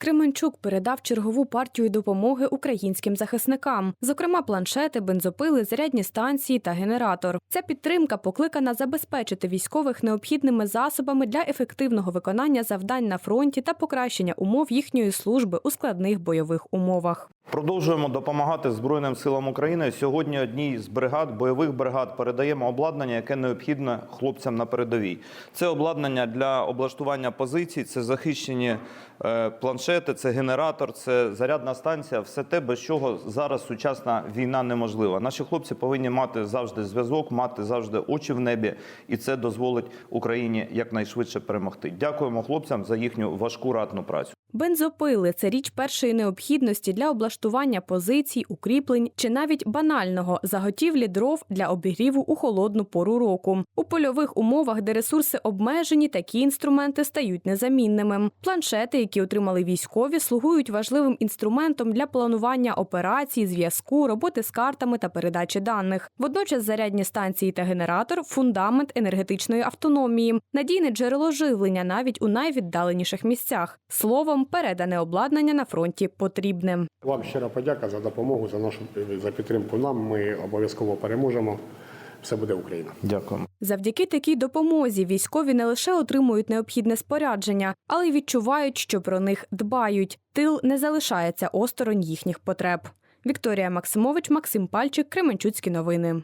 Кременчук передав чергову партію допомоги українським захисникам, зокрема планшети, бензопили, зарядні станції та генератор. Ця підтримка покликана забезпечити військових необхідними засобами для ефективного виконання завдань на фронті та покращення умов їхньої служби у складних бойових умовах. Продовжуємо допомагати Збройним силам України. Сьогодні одній з бригад, бойових бригад, передаємо обладнання, яке необхідне хлопцям на передовій. Це обладнання для облаштування позицій, це захищені е, планшети, це генератор, це зарядна станція. Все те, без чого зараз сучасна війна неможлива. Наші хлопці повинні мати завжди зв'язок, мати завжди очі в небі, і це дозволить Україні якнайшвидше перемогти. Дякуємо хлопцям за їхню важку ратну працю. Бензопили це річ першої необхідності для облаштування позицій, укріплень чи навіть банального заготівлі дров для обігріву у холодну пору року. У польових умовах, де ресурси обмежені, такі інструменти стають незамінними. Планшети, які отримали військові, слугують важливим інструментом для планування операцій, зв'язку, роботи з картами та передачі даних. Водночас зарядні станції та генератор фундамент енергетичної автономії, надійне джерело живлення навіть у найвіддаленіших місцях. Словом, передане обладнання на фронті потрібне. Вам щира подяка за допомогу, за нашу за підтримку нам. Ми обов'язково переможемо. Все буде Україна. Дякуємо. Завдяки такій допомозі військові не лише отримують необхідне спорядження, але й відчувають, що про них дбають. Тил не залишається осторонь їхніх потреб. Вікторія Максимович, Максим Пальчик, Кременчуцькі новини.